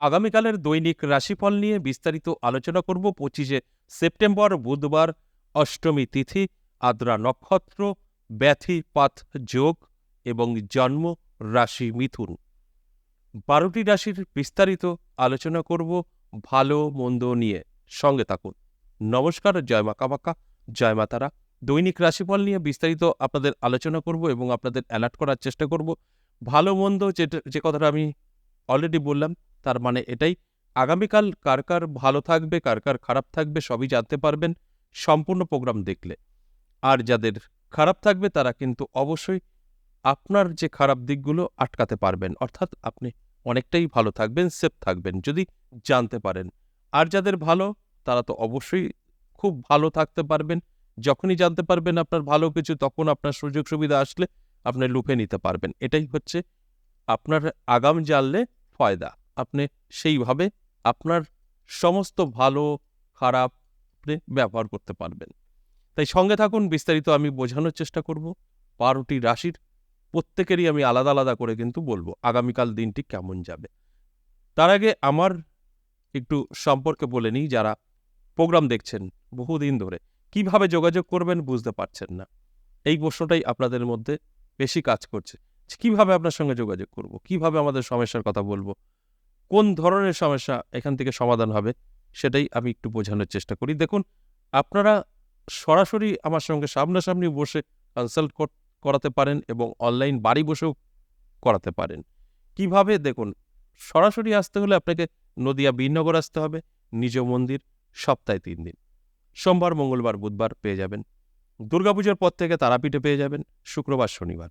আগামীকালের দৈনিক রাশিফল নিয়ে বিস্তারিত আলোচনা করব পঁচিশে সেপ্টেম্বর, বুধবার, অষ্টমী তিথি, আদ্রা নক্ষত্র ব্যথিপাত যোগ এবং জন্ম রাশি মিথুন। বারোটি রাশির বিস্তারিত আলোচনা করব ভালো মন্দ নিয়ে। সঙ্গে থাকুন। নমস্কার, জয় মা কামাক্কা, জয় মা তারা। দৈনিক রাশিফল নিয়ে বিস্তারিত আপনাদের আলোচনা করব এবং আপনাদের অ্যালার্ট করার চেষ্টা করব। ভালো মন্দ যে কথাটা আমি অলরেডি বললাম তার মানে এটাই। আগামীকাল কার কার ভালো থাকবে, কার কার খারাপ থাকবে সবই জানতে পারবেন। সম্পূর্ণ প্রোগ্রাম দেখলে। আর যাদের খারাপ থাকবে তারা কিন্তু অবশ্যই আপনার যে খারাপ দিকগুলো আটকাতে পারবেন। অর্থাৎ আপনি অনেকটাই ভালো থাকবেন সেফ থাকবেন, যদি জানতে পারেন। আর যাদের ভালো, তারা তো অবশ্যই খুব ভালো থাকতে পারবেন। যখনই জানতে পারবেন আপনার ভালো কিছু, তখন আপনার সুযোগ সুবিধা আসলে আপনি লুফে নিতে পারবেন। এটাই হচ্ছে আপনার আগাম জানলে ফয়দা। আপনি সেইভাবে আপনার সমস্ত ভালো, খারাপ ব্যবহার করতে পারবেন। তাই সঙ্গে থাকুন, বিস্তারিত আমি বোঝানোর চেষ্টা করব। বারোটি রাশির প্রত্যেকেরই আমি আলাদা আলাদা করে কিন্তু বলব, আগামীকাল দিনটি কেমন যাবে। তার আগে আমার একটু সম্পর্কে বলে নিই, যারা প্রোগ্রাম দেখছেন বহুদিন ধরে, কীভাবে যোগাযোগ করবেন বুঝতে পারছেন না। এই প্রশ্নটাই আপনাদের মধ্যে বেশি কাজ করছে কীভাবে আপনার সঙ্গে যোগাযোগ করব, কীভাবে আমাদের সমস্যার কথা বলব কোন ধরনের সমস্যা এখান থেকে সমাধান হবে সেটাই আমি একটু বোঝানোর চেষ্টা করি। দেখুন, আপনারা সরাসরি আমার সঙ্গে সামনাসামনি বসে কনসাল্ট করাতে পারেন এবং অনলাইন বাড়ি বসেও করাতে পারেন। কীভাবে? দেখুন, সরাসরি আসতে হলে আপনাকে নদিয়া বীরনগর আসতে হবে, নিজ মন্দির সপ্তাহে তিন দিন। সোমবার, মঙ্গলবার, বুধবার পেয়ে যাবেন। দুর্গাপুজোর পর থেকে তারাপীঠে পেয়ে যাবেন, শুক্রবার, শনিবার।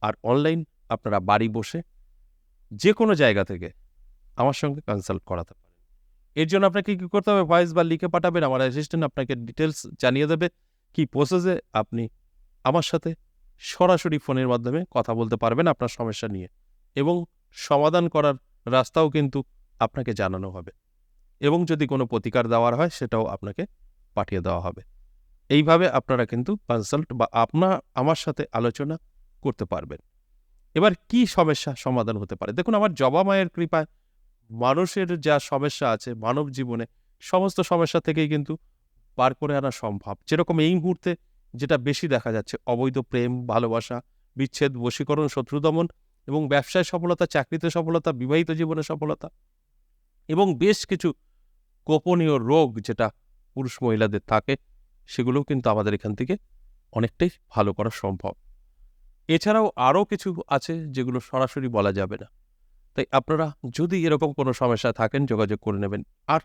আর অনলাইন আপনারা বাড়ি বসে যে কোনো জায়গা থেকে আমার সঙ্গে কনসাল্ট করাতে পারেন। এর জন্য আপনাকে কী করতে হবে? ভয়েস বা লিখে পাঠাবেন, আমার অ্যাসিস্ট্যান্ট আপনাকে ডিটেলস জানিয়ে দেবে কি প্রসেসে আপনি আমার সাথে সরাসরি ফোনের মাধ্যমে কথা বলতে পারবেন আপনার সমস্যা নিয়ে এবং সমাধান করার রাস্তাও কিন্তু আপনাকে জানানো হবে এবং যদি কোনো প্রতিকার দেওয়ার হয়, সেটাও আপনাকে পাঠিয়ে দেওয়া হবে। এইভাবে আপনারা কিন্তু কনসাল্ট বা আপনার আমার সাথে আলোচনা করতে পারবেন। এবার কি সমস্যা সমাধান হতে পারে? দেখুন, আমার জবা মায়ের কৃপায় মানুষের যা সমস্যা আছে মানব জীবনে, সমস্ত সমস্যা থেকেই কিন্তু পার করে আনা সম্ভব। যেরকম এই মুহূর্তে যেটা বেশি দেখা যাচ্ছে, অবৈধ প্রেম, ভালোবাসা, বিচ্ছেদ, বশীকরণ, শত্রু দমন এবং ব্যবসায় সফলতা, চাকরিতে সফলতা, বিবাহিত জীবনে সফলতা এবং বেশ কিছু গোপনীয় রোগ যেটা পুরুষ মহিলাদের থাকে, সেগুলোও কিন্তু আমাদের এখান থেকে অনেকটাই ভালো করা সম্ভব। এছাড়াও আরও কিছু আছে যেগুলো সরাসরি বলা যাবে না। তাই আপনারা যদি এরকম কোনো সমস্যা থাকেন, যোগাযোগ করে নেবেন। আর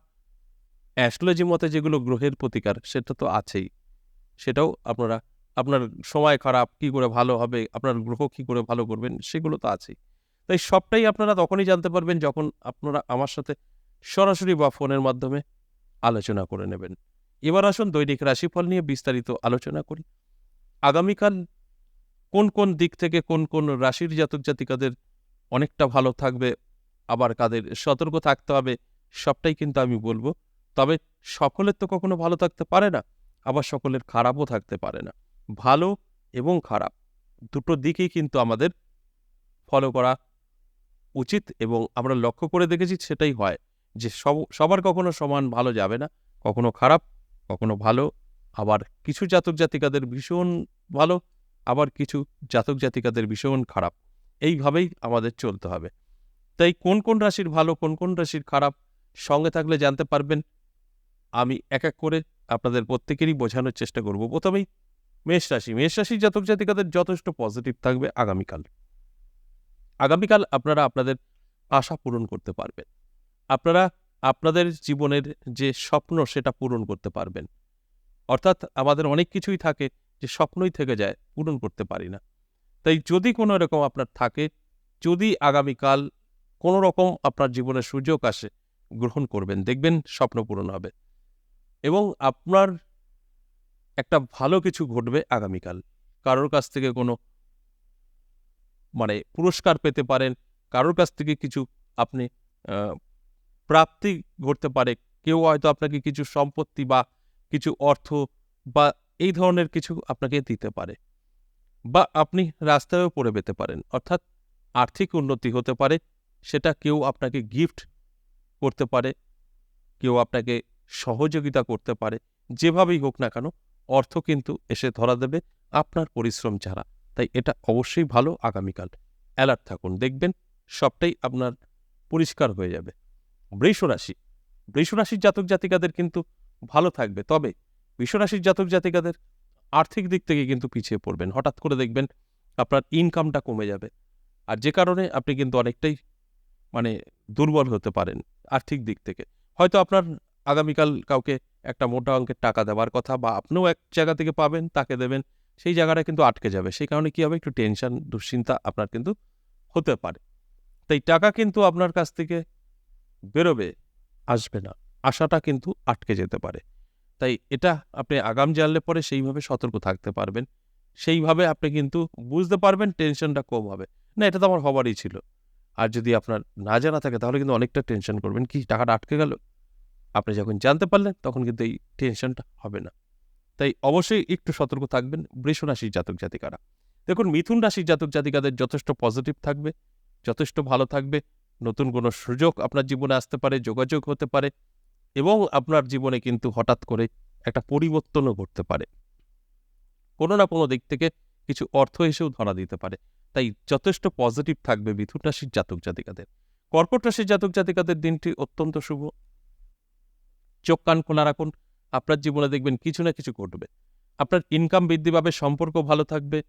অ্যাস্ট্রোলজি মতে যেগুলো গ্রহের প্রতিকার, সেটা তো আছেই। সেটাও আপনারা, আপনার সময় খারাপ, কি করে ভালো হবে, আপনার গ্রহ কি করে ভালো করবেন, সেগুলো তো আছেই। তাই সবটাই আপনারা তখনই জানতে পারবেন যখন আপনারা আমার সাথে সরাসরি বা ফোনের মাধ্যমে আলোচনা করে নেবেন। এবার আসুন দৈনিক রাশিফল নিয়ে বিস্তারিত আলোচনা করি। আগামীকাল কোন কোন দিক থেকে কোন কোন রাশির জাতক জাতিকাদের অনেকটা ভালো থাকবে, আবার কাদের সতর্ক থাকতে হবে, সবটাই কিন্তু আমি বলব। তবে সকলের তো কখনো ভালো থাকতে পারে না, আবার সকলের খারাপও থাকতে পারে না। ভালো এবং খারাপ, দুটো দিকেই কিন্তু আমাদের ফলো করা উচিত এবং আমরা লক্ষ্য করে দেখেছি সেটাই হয় যে সব, সবার কখনো সমান ভালো যাবে না, কখনো খারাপ, কখনো ভালো, আবার কিছু জাতক জাতিকাদের ভীষণ ভালো, আবার কিছু জাতক জাতিকাদের ভীষণ খারাপ। এইভাবেই আমাদের চলতে হবে। তাই কোন কোন রাশির ভালো, কোন কোন রাশির খারাপ সঙ্গে থাকলে জানতে পারবেন। আমি এক এক করে আপনাদের প্রত্যেকেরই বোঝানোর চেষ্টা করব। প্রথমেই মেষ রাশি। মেষ রাশির জাতক জাতিকাদের যথেষ্ট পজিটিভ থাকবে আগামীকাল। আগামীকাল আপনারা আপনাদের আশা পূরণ করতে পারবেন। আপনারা আপনাদের জীবনের যে স্বপ্ন সেটা পূরণ করতে পারবেন। অর্থাৎ আমাদের অনেক কিছুই থাকে যে স্বপ্নই থেকে যায়, পূরণ করতে পারি না। তাই যদি কোনো এরকম আপনার থাকে, যদি আগামীকাল কোনো রকম আপনার জীবনে সুযোগ আসে, গ্রহণ করবেন, দেখবেন স্বপ্ন পূরণ হবে এবং আপনার একটা ভালো কিছু ঘটবে আগামীকাল। কারোর কাছ থেকে কোনো মানে পুরস্কার পেতে পারেন, কারোর কাছ থেকে কিছু আপনি প্রাপ্তি ঘটতে পারে, কেউ হয়তো আপনাকে কিছু সম্পত্তি বা কিছু অর্থ বা এই ধরনের কিছু আপনাকে দিতে পারে। বা আপনি রাস্তায়ও পড়ে পেতে পারেন, অর্থাৎ আর্থিক উন্নতি হতে পারে, সেটা কেউ আপনাকে গিফট করতে পারে, কেউ আপনাকে সহযোগিতা করতে পারে, যেভাবেই হোক না কেন, অর্থ কিন্তু এসে ধরা দেবে আপনার পরিশ্রম ছাড়া। তাই এটা অবশ্যই ভালো আগামীকাল। অ্যালার্ট থাকুন, দেখবেন সবটাই আপনার পরিষ্কার হয়ে যাবে। বৃষ রাশি, বৃষ রাশির জাতক জাতিকাদের কিন্তু ভালো থাকবে। তবে বিশ্বরাশির জাতক জাতিকাদের আর্থিক দিক থেকে কিন্তু পিছিয়ে পড়বেন। হঠাৎ করে দেখবেন আপনার ইনকামটা কমে যাবে। আর যে কারণে আপনি কিন্তু অনেকটাই মানে দুর্বল হতে পারেন আর্থিক দিক থেকে। হয়তো আপনার আগামীকাল কাউকে একটা মোটা অঙ্কের টাকা দেওয়ার কথা বা আপনিও এক জায়গা থেকে পাবেন, তাকে দেবেন, সেই জায়গাটা কিন্তু আটকে যাবে। সেই কারণে কী হবে? একটু টেনশন দুশ্চিন্তা আপনার কিন্তু হতে পারে। তাই টাকা কিন্তু আপনার কাছ থেকে বেরোবে, আসবে না। আশাটা কিন্তু আটকে যেতে পারে। তাই এটা আপনি আগাম জানলে পরে সেইভাবে সতর্ক থাকতে পারবেন। সেইভাবে আপনি কিন্তু বুঝতে পারবেন টেনশনটা কম হবে। না, এটা তো আমার হবারই ছিল। আর যদি আপনার না জানা থাকে তাহলে কিন্তু অনেকটা টেনশন করবেন। কি, টাকাটা আটকে গেল? আপনি যখন জানতে পারলেন তখন কিন্তু এই টেনশনটা হবে না। তাই অবশ্যই একটু সতর্ক থাকবেন বৃষ রাশির জাতক জাতিকারা। দেখুন, মিথুন রাশির জাতক জাতিকাদের যথেষ্ট পজিটিভ থাকবে, যথেষ্ট ভালো থাকবে। নতুন কোনো সুযোগ আপনার জীবনে আসতে পারে, যোগাযোগ হতে পারে। এবং আপনার জীবনে কিন্তু হঠাৎ করে একটা পরিবর্তনও ঘটতে পারে। কোনো না কোনো দিক থেকে কিছু অর্থ এসেও ধরা দিতে পারে। তাই যথেষ্ট পজিটিভ থাকবে মিথুন রাশির জাতক জাতিকাদের। কর্কট রাশির জাতক জাতিকাদের দিনটি অত্যন্ত শুভ। চোখ কান খোলা রাখুন। আপনার জীবনে দেখবেন কিছু না কিছু ঘটবে। আপনার ইনকাম বৃদ্ধি পাবে, সম্পর্ক ভালো থাকবে,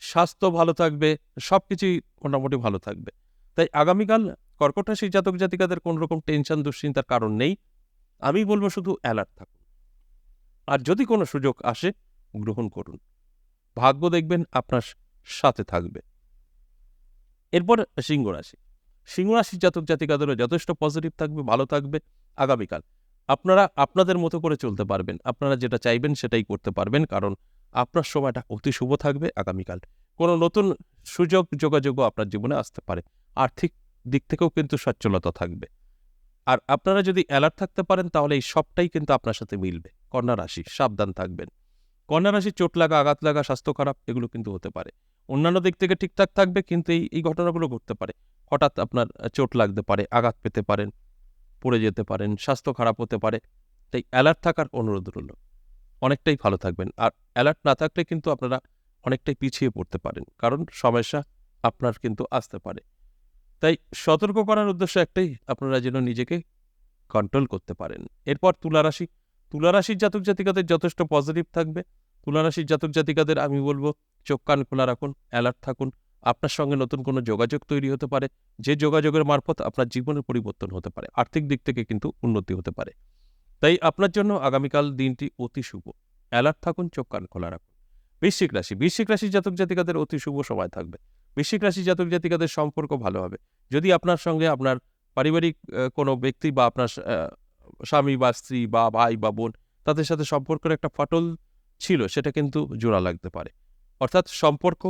স্বাস্থ্য ভালো থাকবে সব কিছুই মোটামুটি ভালো থাকবে। তাই আগামীকাল কর্কট রাশির জাতক জাতিকাদের কোনো রকম টেনশন দুশ্চিন্তার কারণ নেই। আমি বলব শুধু অ্যালার্ট থাকুন। আর যদি কোনো সুযোগ আসে, গ্রহণ করুন। ভাগ্য দেখবেন আপনার সাথে থাকবে। এরপর সিংহ রাশি। সিংহ রাশির জাতক জাতিকাদেরও যথেষ্ট পজিটিভ থাকবে, ভালো থাকবে আগামীকাল। আপনারা আপনাদের মতো করে চলতে পারবেন। আপনারা যেটা চাইবেন সেটাই করতে পারবেন, কারণ আপনার সময়টা অতি শুভ থাকবে আগামীকাল। কোনো নতুন সুযোগ, যোগাযোগও আপনার জীবনে আসতে পারে। আর্থিক দিক থেকেও কিন্তু সচ্ছলতা থাকবে। আর আপনারা যদি অ্যালার্ট থাকতে পারেন, তাহলে এই সবটাই কিন্তু আপনার সাথে মিলবে। কন্যা রাশি, সাবধান থাকবেন। কন্যা রাশি, চোট লাগা, আঘাত লাগা, স্বাস্থ্য খারাপ, এগুলো কিন্তু হতে পারে। অন্যান্য দিক থেকে ঠিকঠাক থাকবে, কিন্তু এই এই ঘটনাগুলো ঘটতে পারে। হঠাৎ আপনার চোট লাগতে পারে, আঘাত পেতে পারেন, পড়ে যেতে পারেন, স্বাস্থ্য খারাপ হতে পারে। তাই অ্যালার্ট থাকার অনুরোধ রইল। অনেকটাই ভালো থাকবেন। আর অ্যালার্ট না থাকলে কিন্তু আপনারা অনেকটাই পিছিয়ে পড়তে পারেন। কারণ সমস্যা আপনার কিন্তু আসতে পারে। তাই সতর্ক করার উদ্দেশ্য একটাই, আপনারা যেন নিজেকে কন্ট্রোল করতে পারেন। এরপর তুলারাশি তুলারাশির জাতক জাতিকাদের যথেষ্ট পজিটিভ থাকবে। তুলারাশির জাতক জাতিকাদের, আমি বলব, চোখ কান খোলা রাখুন অ্যালার্ট থাকুন। আপনার সঙ্গে নতুন কোনো যোগাযোগ তৈরি হতে পারে। যে যোগাযোগের মারফত আপনার জীবনের পরিবর্তন হতে পারে। আর্থিক দিক থেকে কিন্তু উন্নতি হতে পারে। তাই আপনার জন্য আগামীকাল দিনটি অতি শুভ। অ্যালার্ট থাকুন, চোখ কান খোলা রাখুন। বৃশ্চিক রাশি। বৃশ্চিক রাশির জাতক জাতিকাদের অতি শুভ সময় থাকবে। বৃশ্চিক রাশি জাতক জাতিকাদের সম্পর্ক ভালো হবে। যদি আপনার সঙ্গে আপনার পারিবারিক কোনো ব্যক্তি বা আপনার স্বামী বা স্ত্রী বা ভাই বা বোন তাদের সাথে সম্পর্কের একটা ফাটল ছিল, সেটা কিন্তু জোড়া লাগতে পারে। অর্থাৎ সম্পর্ক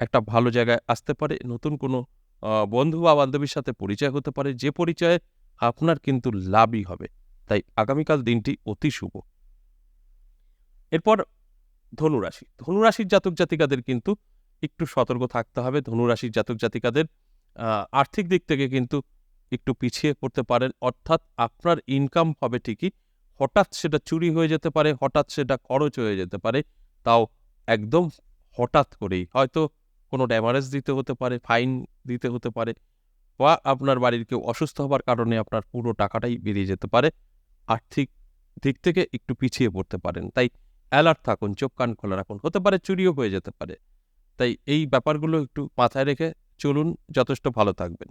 একটা ভালো জায়গায় আসতে পারে, নতুন কোনো বন্ধু বা বান্ধবীর সাথে পরিচয় হতে পারে, যে পরিচয়ে আপনার কিন্তু লাভই হবে। তাই আগামীকাল দিনটি অতি শুভ। এরপর ধনুরাশি। ধনুরাশির জাতক জাতিকাদের কিন্তু একটু সতর্ক থাকতে হবে। ধনুরাশির জাতক জাতিকাদের আর্থিক দিক থেকে কিন্তু একটু পিছিয়ে পড়তে পারেন। অর্থাৎ আপনার ইনকাম হবে ঠিকই, হঠাৎ সেটা চুরি হয়ে যেতে পারে, হঠাৎ সেটা খরচ হয়ে যেতে পারে, তাও একদম হঠাৎ করেই। হয়তো কোনো ড্যামারেজ দিতে হতে পারে ফাইন দিতে হতে পারে, বা আপনার বাড়ির কেউ অসুস্থ হবার কারণে আপনার পুরো টাকাটাই বেরিয়ে যেতে পারে। আর্থিক দিক থেকে একটু পিছিয়ে পড়তে পারেন। তাই অ্যালার্ট থাকুন, চোখ কান খোলা রাখুন। হতে পারে চুরিও হয়ে যেতে পারে। তাই এই ব্যাপারগুলো একটু মাথায় রেখে চলুন যথেষ্ট ভালো থাকবেন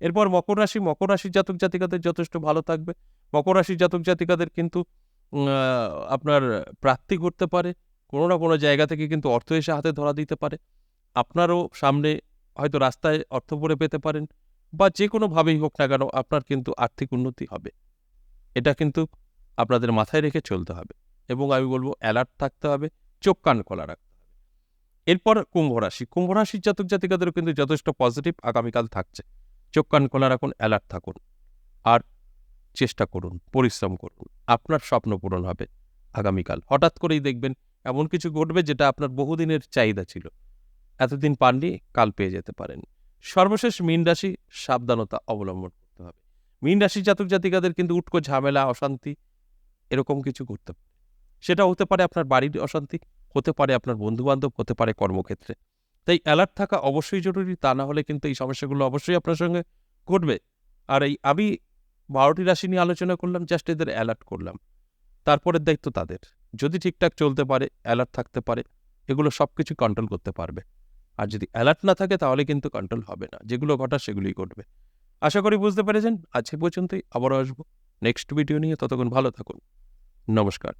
এরপর মকর রাশি, মকর রাশির জাতক জাতিকাদের যথেষ্ট ভালো থাকবে। মকর রাশির জাতক জাতিকাদের কিন্তু আপনার প্রাপ্তি ঘটতে পারে, কোনো না কোনো জায়গা থেকে কিন্তু অর্থ এসে হাতে ধরা দিতে পারে। আপনারও সামনে হয়তো রাস্তায় অর্থ পড়ে পেতে পারেন বা যে কোনোভাবেই হোক না কেন আপনার কিন্তু আর্থিক উন্নতি হবে। এটা কিন্তু আপনাদের মাথায় রেখে চলতে হবে এবং আমি বলব অ্যালার্ট থাকতে হবে, চোখ কান খোলা হবে এরপর কুম্ভ রাশি। কুম্ভ রাশির জাতক জাতিকাদেরও কিন্তু যথেষ্ট পজিটিভ আগামীকাল থাকছে। চোখ কান খোলা রাখুন অ্যালার্ট থাকুন। আর চেষ্টা করুন, পরিশ্রম করুন। আপনার স্বপ্ন পূরণ হবে আগামীকাল। হঠাৎ করেই দেখবেন এমন কিছু ঘটবে যেটা আপনার বহুদিনের চাহিদা ছিল। এতদিন পাননি, কাল পেয়ে যেতে পারেন। সর্বশেষ মীন রাশি সাবধানতা অবলম্বন করতে হবে। মীন রাশি জাতক জাতিকাদের কিন্তু উটকো ঝামেলা, অশান্তি এরকম কিছু করতে পারে। সেটা হতে পারে আপনার বাড়ির অশান্তি। হতে পারে আপনার বন্ধুবান্ধব, হতে পারে কর্মক্ষেত্রে। তাই অ্যালার্ট থাকা অবশ্যই জরুরি, তা না হলে কিন্তু এই সমস্যাগুলো অবশ্যই আপনার সঙ্গে ঘটবে। আর এই আমি বারোটি রাশি নিয়ে আলোচনা করলাম জাস্ট এদের অ্যালার্ট করলাম। তারপরের দায়িত্ব তাদের। যদি ঠিকঠাক চলতে পারে অ্যালার্ট থাকতে পারে, এগুলো সব কিছু কন্ট্রোল করতে পারবে। আর যদি অ্যালার্ট না থাকে, তাহলে কিন্তু কন্ট্রোল হবে না। যেগুলো ঘটা সেগুলোই ঘটবে। আশা করি বুঝতে পেরেছেন। আজকে পর্যন্তই, আবারও আসব। নেক্সট ভিডিও নিয়ে ততক্ষণ ভালো থাকুন। নমস্কার।